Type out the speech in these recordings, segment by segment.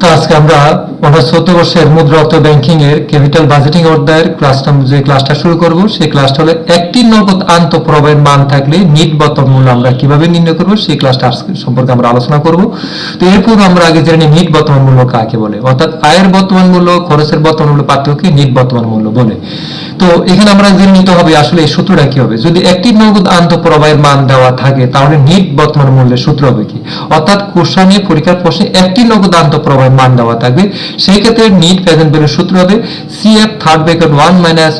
তো আজকে আমরা বর্ষের মুদ্রা অর্থ ব্যাংকিং এর ক্যাপিটাল বাজেটিং ক্লাসটা যে ক্লাসটা শুরু করব, সেই ক্লাসটা হলো একটি নগদ আন্ত প্রবাহের মান থাকলে নিট মূল্য আমরা কীভাবে নির্ণয় করব, সেই ক্লাসটা সম্পর্কে আমরা আলোচনা করব। তো এরপর আমরা আগে জেনে নিট বর্তমান মূল্য কাকে বলে, অর্থাৎ আয়ের বর্তমান মূল্য, খরচের বর্তমান মূল্য নিট বর্তমান মূল্য বলে। তো এখানে আমরা জেনে নিতে হবে আসলে এই সূত্রটা কি হবে, যদি একটি নগদ আন্ত প্রবাহের মান দেওয়া থাকে, তাহলে নিট বর্তমান মূল্যের সূত্র হবে কি? অর্থাৎ কোশ্চেনে পরীক্ষার প্রশ্নে একটি নগদ আন্ত মান দেওয়া থাকবে। সেই ক্ষেত্রে নিট প্রেজেন্ট ভ্যালুর সূত্র হবে CF third bracket one minus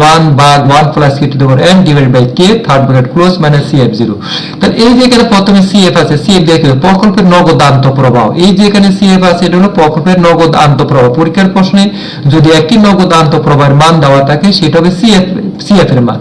one ভাগ ওয়ান প্লাস কে টু দেওয়ার n divide by k third bracket close minus CF zero তাহলে এই যে এখানে প্রথমে সিএফ আছে কি হবে? প্রকল্পের নগদ আন্ত প্রবাহ এই যে এখানে সিএফ আছে, এটা হলো প্রকল্পের নগদ আন্ত প্রবাহ পরীক্ষার প্রশ্নে যদি একটি নগদ আন্ত প্রবাহের মান দেওয়া থাকে, সেটা হবে সিএফ সিএফ এর মান।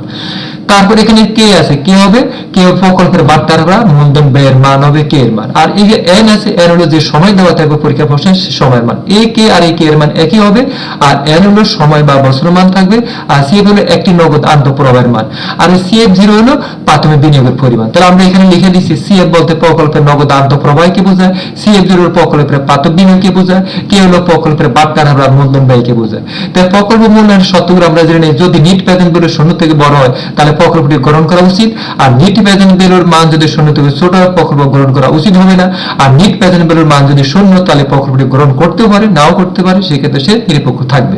তারপর এখানে কে আছে? কে হবে? কে প্রকল্পের বার্তার বা মূলধন ব্যয়ের মান হবে, কে এর মান? আর এই যে এন আছে এন হলো যে সময় দেওয়া থাকবে পরীক্ষা প্রশ্নে, সে সময়ের মান। এ কে আর এই কে এর মান একই হবে, আর এন হলো সময় বা বছরের মান থাকবে, আর সিএফ হলো একটি নগদ আন্তঃপ্রবাহের মান। আর সিএফ জিরো হলো প্রাথমিক বিনিয়োগের পরিমাণ। তাহলে আমরা এখানে লিখে দিচ্ছি সিএফ বলতে প্রকল্পের নগদ আন্তঃপ্রবাহকে বোঝায় সিএফ জিরো প্রকল্পের প্রাথমিক বিনিয়োগকে বোঝায়, কে হলো প্রকল্পের বার্তার হার মূলধন ব্যয়কে বোঝায়। তাই প্রকল্প মূল্যায়ন শর্তগুলো আমরা জেনে নিই, যদি নিট প্যাটেন্ট বেরোর শূন্য থেকে বড় হয়, তাহলে প্রকল্পটি গ্রহণ করা উচিত, আর নিট প্যাটেন্ট বেলোর মান যদি শূন্য থেকে ছোট প্রকল্প গ্রহণ করা উচিত হবে না, আর নিট প্যাটেন্ট বেলোর মান যদি শূন্য তাহলে প্রকল্পটি গ্রহণ করতেও পারে, নাও করতে পারে, সেক্ষেত্রে সে নিরপেক্ষ থাকবে।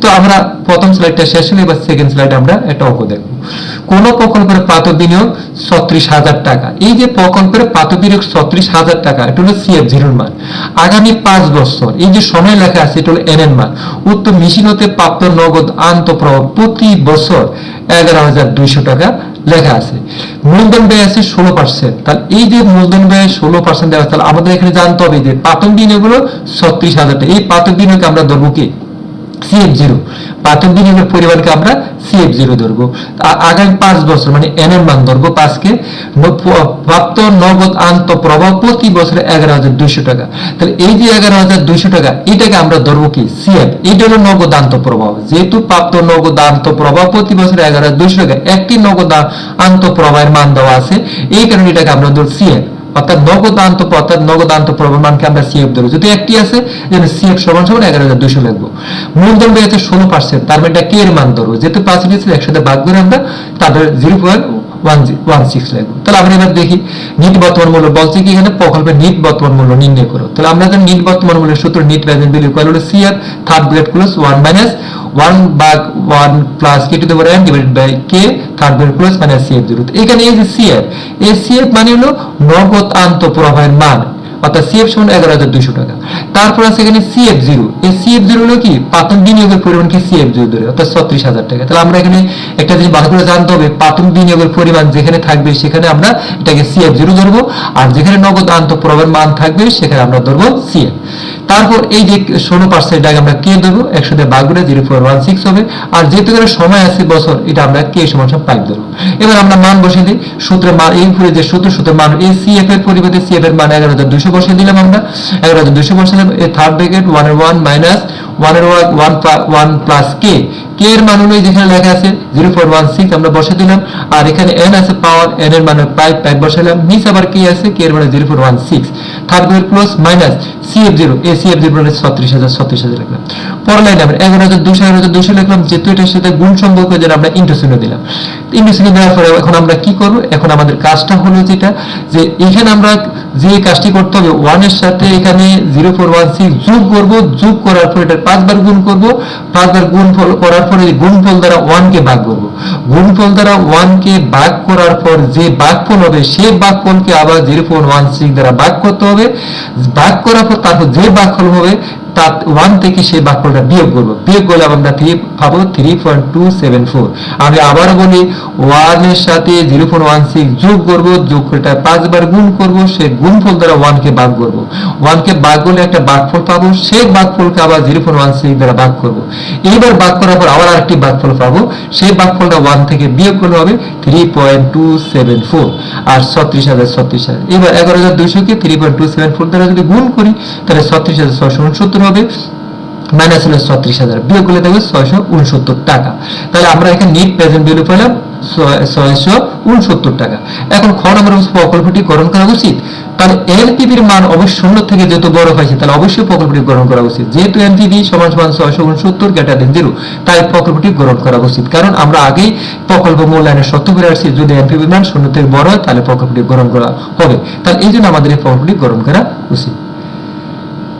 তো আমরা প্রথম স্লাইডটা শেষ হলে বা সেকেন্ড স্লাইড আমরা একটা অঙ্ক দেখব। কোন প্রকল্পের প্রাত বিনিয়োগ ছত্রিশ হাজার টাকা। এই যে প্রকল্পের প্রাত বিনিয়োগ ছত্রিশ হাজার টাকা, এটা হলো সিএফ জিরোর মান। আগামী পাঁচ বছর, এই যে সময় লেখা আছে, এটা হলো এন এর মান। উক্ত মেশিন হতে প্রাপ্ত নগদ আন্তঃপ্রবাহ প্রতি বছর এগারো হাজার দুইশো টাকা লেখা আছে। মূলধন ব্যয় আছে ষোলো পার্সেন্ট তাহলে এই যে মূলধন ব্যয় ষোলো পার্সেন্ট দেওয়া তাহলে আমাদের এখানে জানতে হবে যে প্রাথমিক বিনিয়োগ হলো ছত্রিশ হাজার টাকা। এই প্রাথমিক বিনিয়োগ আমরা ধরবো কি? সিএফ জিরো প্রাথমিক বিনিয়োগের পরিমাণকে আমরা সিএফ জিরো ধরবো। আগামী পাঁচ বছর মানে এন মান ধরবো পাঁচকে। প্রাপ্ত নগদ আন্ত প্রবাহ প্রতি বছরে এগারো হাজার দুইশো টাকা। তাহলে এই যে এগারো হাজার দুইশো টাকা, এটাকে আমরা ধরবো কি? সিএফ এটা হলো নগদ আন্ত প্রবাহ। যেহেতু প্রাপ্ত নগদ আন্ত প্রবাহ প্রতি বছরে এগারো হাজার দুইশো টাকা, একটি নগদ আন্ত প্রবাহের মান দেওয়া আছে। এই কারণে এটাকে আমরা ধর সিএফ অর্থাৎ নগদান্ত অর্থাৎ নগদান্ত প্রমাণকে আমরা সিএফ ধরবো যদি একটি আছে যেন সিএফ সমান সমান এগারো হাজার দুশো লিখব। মূলধন রয়েছে ষোলো পার্সেন্ট তার মানে এটা কে এর মান ধরবো? যেহেতু পার্সেন্টেজ একসাথে ভাগ করে আমরা তাদের জিরো পয়েন্ট ওয়ান সিক্স তাহলে আমরা এবার দেখি নিট বর্তমান মূল্য। বলছে কি এখানে প্রকল্পের নিট বর্তমান মূল্য নির্ণয় করো। তাহলে আমরা জানি নিট বর্তমান মূল্যের সূত্র নিট প্রেজেন্ট ভ্যালু ইকুয়াল হলো CF third bread plus one minus one bag one plus k to the n divide by k third bread plus minus CF zero এখানে এই যে সিএফ এই সিএফ মানে হলো নগদ আন্ত প্রবাহের মান। অর্থাৎ সিএফ সমান এগারো হাজার দুইশো টাকা। তারপর আছে এখানে সিএফ জিরো এই সিএফ জিরো হলো কি? প্রাথমিক বিনিয়োগের পরিমাণকে সিএফ জিরো ধরে, অর্থাৎ ছত্রিশ হাজার টাকা। তাহলে আমরা এখানে একটা জিনিস ভালো করে জানতে হবে প্রাথমিক বিনিয়োগের পরিমাণ যেখানে থাকবে সেখানে আমরা এটাকে সিএফ জিরো ধরবো, আর যেখানে নগদ আন্ত প্রবাহের মান থাকবে সেখানে আমরা ধরবো সিএফ তারপর এই যে ষোলো পার্সেন্ট আগে আমরা কে দেবো একসাথে ভাগ করে জিরো পয়েন্ট ওয়ান সিক্স হবে। আর যেহেতু এখানে সময় আছে বছর, এটা আমরা কে সমান সব পাইপ ধরবো। এবার আমরা মান বসিয়ে দিই। সূত্রের মান, এই উপরে যে সূত্র, সূত্রের মান, এই সিএফ এর পরিবর্তে সিএফ এর মান এগারো হাজার দুশো বসিয়ে দিলাম আমরা। এগারো হাজার দুশো এই থার্ড ব্রেকেট ওয়ানের ওয়ান মাইনাস ওয়ানের one one plus k k এর মান হলো যেখানে লেখা আছে জিরো পয়েন্ট ওয়ান সিক্স আমরা বসে দিলাম। আর এখানে এন আছে পাওয়ার এন এর মানে পাইপ পাইপ বসালাম নিচ আবার কে আছে কে এর মানে zero point one six third bracket plus minus CF zero এই সিএফ জিরো মানে ছত্রিশ হাজার ছত্রিশ হাজার লিখলাম। পরের লাইনে আমরা এগারো হাজার দুশো এগারো হাজার দুশো লিখলাম, যেহেতু এটার সাথে গুণ সম্পর্ক যেন আমরা ইন্টু দিলাম চিহ্ন দেওয়ার পরে এখন আমরা কি করব? এখন আমাদের কাজটা হলো যেটা, যে এখানে আমরা যে কাজটি করতে হবে ওয়ানের সাথে এখানে জিরো ফোর ওয়ান সিক্স যোগ করব, যোগ করার পর এটা পাঁচবার গুণ করব, পাঁচবার গুণ ফল করার পরে গুণফল দ্বারা ওয়ানকে ভাগ করব। গুণফল দ্বারা ওয়ানকে ভাগ করার পর যে ভাগফল হবে সেই ভাগফলকে আবার জিরো ফোর ওয়ান সিক্স দ্বারা ভাগ করতে হবে। ভাগ করার পর তারপর যে ভাগফল হবে তার ওয়ান থেকে সেই বাক্যটা বিয়োগ করব। বিয়োগ করলে আমরা থ্রি পাবো three point two seven four আমি আবার বলি ওয়ানের সাথে জিরো পয়েন্ট ওয়ান সিক্স যোগ করব যোগ করেটা পাঁচবার গুণ করব, সেই গুণফল দ্বারা ওয়ানকে ভাগ করব। ওয়ানকে ভাগ করলে একটা বাঘফল পাবো, সেই বাঘফলকে আবার জিরো পয়েন্ট ওয়ান সিক্স দ্বারা ভাগ করব। এইবার ভাগ করার পর আবার আরেকটি বাঘফল পাবো, সেই বাঘফলটা ওয়ান থেকে বিয়োগ করলে হবে three point two seven four আর ছত্রিশ হাজার ছত্রিশ হাজার। এবার এগারো হাজার দুইশোকে three point two seven four দ্বারা যদি গুণ করি, তাহলে ছত্রিশ হাজার ছয়শো উনসত্তর হবে? মাইনাস হলো ছত্রিশ হাজার। বিয়োগ করলে দেবে ছয়শো উনসত্তর টাকা। তাহলে আমরা এখানে নিট প্রেজেন্ট ভ্যালু পেলাম ছয়শো উনসত্তর টাকা। এখন খ নম্বর প্রকল্পটি গ্রহণ করা উচিত। তাহলে মান অবশ্যই শূন্য থেকে যেহেতু বড় হয়েছে, তাহলে অবশ্যই প্রকল্পটি গ্রহণ করা উচিত। যেহেতু সমান সমান উনসত্তর জিরো তাই প্রকল্পটি গ্রহণ করা উচিত। কারণ আমরা আগেই প্রকল্প মূল্যায়নের করে আসছি, যদি মান শূন্য থেকে বড় হয়, তাহলে প্রকল্পটি গ্রহণ করা হবে। তাহলে এই জন্য আমাদের এই প্রকল্পটি গ্রহণ করা উচিত।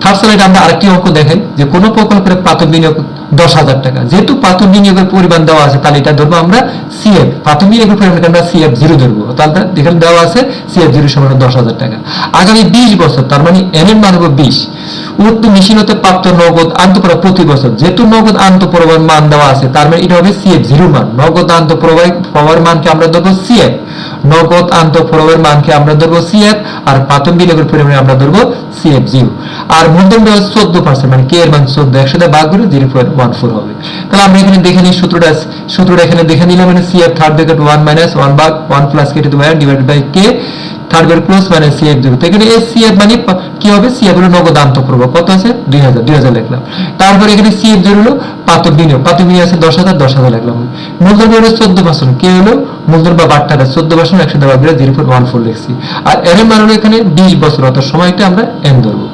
থার্ড স্লাইডে আমরা আরেকটি অঙ্ক দেখেন যে কোনো প্রকল্পের প্রাথমিক বিনিয়োগ দশ হাজার টাকা। যেহেতু প্রাথমিক বিনিয়োগের পরিমাণ দেওয়া আছে, তাহলে এটা ধরবো আমরা সিএফ প্রাথমিক বিনিয়োগের পরিমাণ আমরা সিএফ জিরো ধরবো। তাহলে এখানে দেওয়া আছে সিএফ জিরো সমান দশ হাজার টাকা। আগামী বিশ বছর, তার মানে এন এর মান হবে বিশ। উক্ত মেশিন হতে প্রাপ্ত নগদ আন্তঃপ্রবাহ প্রতি বছর, যেহেতু নগদ আন্তঃপ্রবাহের মান দেওয়া আছে, তার মানে এটা হবে সিএফ জিরো মান। নগদ আন্তঃপ্রবাহ প্রবাহের মানকে আমরা ধরবো সিএফ নগদ আন্তঃপ্রবাহের মানকে আমরা ধরবো সিএফ আর প্রাথমিক বিনিয়োগের পরিমাণে আমরা ধরবো সিএফ জিরো আর মূলধন দেওয়া চোদ্দ পার্সেন্ট মানে কে এর মান চোদ্দ দিয়ে ভাগ করে জিরো পয়েন্ট ওয়ান ফোর হবে তাহলে আমরা এখানে দেখে নিই সূত্রটা সূত্রটা এখানে দেখে নিলাম মানে CF third bracket one minus one ভাগ one plus k to divide by k third bracket close মানে সিএফ তো এখানে এই সিএফ মানে কি হবে? সিএফ হলো নগদ আন্তঃপ্রবাহ। কত আছে? দুই হাজার দুই হাজার লিখলাম। তারপরে এখানে সিএফ জিরো হলো পাতক বিনিয়োগ। পাতক বিনিয়োগ আছে দশ হাজার দশ হাজার লিখলাম। মূলধন হলো চোদ্দ পার্সেন্ট কে হলো? মূলধন বা বাট্টাটা চোদ্দ পার্সেন্ট একশো দেওয়া গেলে জিরো পয়েন্ট ওয়ান ফোর লিখছি। আর এর মান হলো এখানে বিশ বছর, অর্থাৎ সময়টা আমরা এন ধরবো।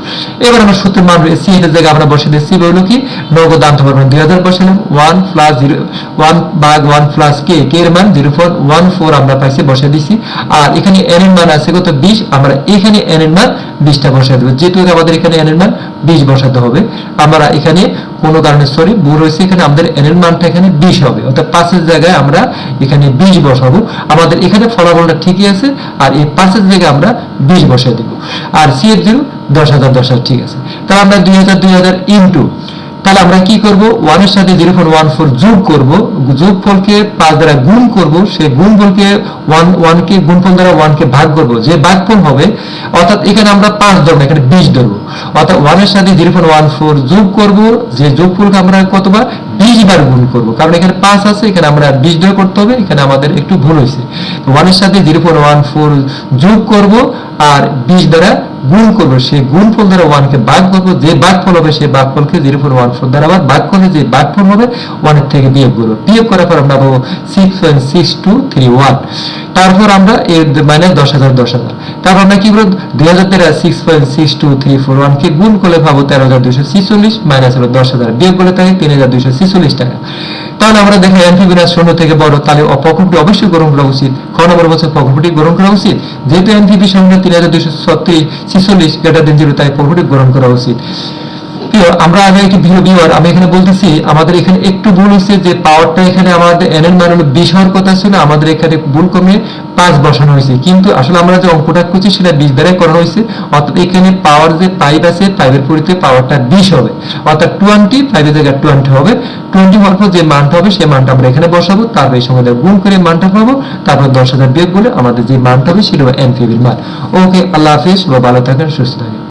এবার আমরা সূত্রের মান সি এর জায়গায় আমরা বসে দিচ্ছি হলো কি? নগদ আন্তঃপ্রবাহ দুই হাজার বসালাম ওয়ান প্লাস জিরো ওয়ান ভাগ ওয়ান প্লাস কে কে এর মান জিরো পয়েন্ট ওয়ান ফোর আমরা পাইছি, বসে দিছি। আর এখানে এর মান আছে কত? বিশ। আমরা এখানে এন এর মান বিশটা বসাই দেবো যেহেতু আমাদের এখানে এন এর মান বিশ বসাতে হবে। আমরা এখানে কোনো কারণে সরি ভুল হয়েছে। এখানে আমাদের এন এর মানটা এখানে বিশ হবে। অর্থাৎ পাঁচের জায়গায় আমরা এখানে বিশ বসাবো। আমাদের এখানে ফলাফলটা ঠিকই আছে আর এই পাঁচের জায়গায় আমরা বিশ বসাই দেবো। আর সি এফ জিরো দশ হাজার দশ হাজার, ঠিক আছে। তাহলে আমরা দুই হাজার দুই হাজার ইন্টু তাহলে আমরা কি করব? ওয়ানের সাথে জিরো পয়েন্ট ওয়ান ফোর যোগ করব যোগ ফলকে পাঁচ দ্বারা গুণ করব সেই গুণ ফলকে ওয়ান, ওয়ানকে, গুণফল দ্বারা ওয়ানকে ভাগ করব। যে ভাগফল হবে, অর্থাৎ এখানে আমরা পাঁচ ধরবো, এখানে বিশ ধরবো। অর্থাৎ ওয়ানের সাথে জিরো পয়েন্ট ওয়ান ফোর যোগ করব, যে যোগ ফলকে আমরা কতবার? বিশ বার গুণ করব। কারণ এখানে পাঁচ আছে, এখানে আমরা বিশ ধরে করতে হবে, এখানে আমাদের একটু ভুল হয়েছে। ওয়ানের সাথে জিরো পয়েন্ট ওয়ান ফোর যোগ করব, আর বিশ দ্বারা গুণ করব, সেই গুণফল দ্বারা ওয়ানকে ভাগ করব, যে ভাগফল হবে সেই ভাগফলকে জিরো পয়েন্ট ওয়ান ফোর দ্বারা ভাগ করলে যে ভাগফল হবে, ওয়ানের থেকে বিয়োগ করব। বিয়োগ করার পর আমরা পাবো six point six two three one তারপর আমরা এর মাইনাস দশ হাজার দশ হাজার। তারপর আমরা কি করব? দুই হাজার তেরো six point six two three four ওয়ানকে গুণ করলে পাবো তেরো হাজার দুশো ছিচল্লিশ মাইনাস হলো দশ হাজার। বিয়োগ করলে থাকে তিন হাজার দুশো ছিচল্লিশ টাকা। তাহলে আমরা দেখি অ্যান্টিভিরাস শূন্য থেকে বড় তাহলে প্রকল্পটি অবশ্যই গ্রহণ করা উচিত। ক নম্বর বছর প্রকল্পটি গ্রহণ করা উচিত। যেহেতু এনপিপি সংখ্যা তিন হাজার দুশো ছত্রিশ ছিচল্লিশ গ্রেটার দেন জিরো তাই প্রকল্পটি গ্রহণ করা উচিত। প্রিয়, আমরা আগে একটি ভিডিও ভিউয়ার আমি এখানে বলতেছি আমাদের এখানে একটু ভুল হচ্ছে যে পাওয়ারটা এখানে আমাদের এন এর মান হলো বিশ হওয়ার কথা ছিল আমাদের এখানে ভুল কমে পাঁচ বসানো হয়েছে। কিন্তু আসলে আমরা যে অঙ্কটা করছি সেটা বিশ দ্বারাই করা হয়েছে। অর্থাৎ এখানে পাওয়ার যে পাইপ আছে পাইপের পরিতে পাওয়ারটা বিশ হবে। অর্থাৎ টোয়েন্টি পাইপের জায়গায় টোয়েন্টি হবে। টোয়েন্টি হওয়ার পর যে মানটা হবে সেই মানটা আমরা এখানে বসাবো। তারপর এই সময় গুণ করে মানটা পাবো। তারপর দশ হাজার বিয়োগ বলে আমাদের যে মানটা হবে সেটা এনপিবির মান। ওকে আল্লাহ হাফিজ বা ভালো থাকেন সুস্থ থাকেন।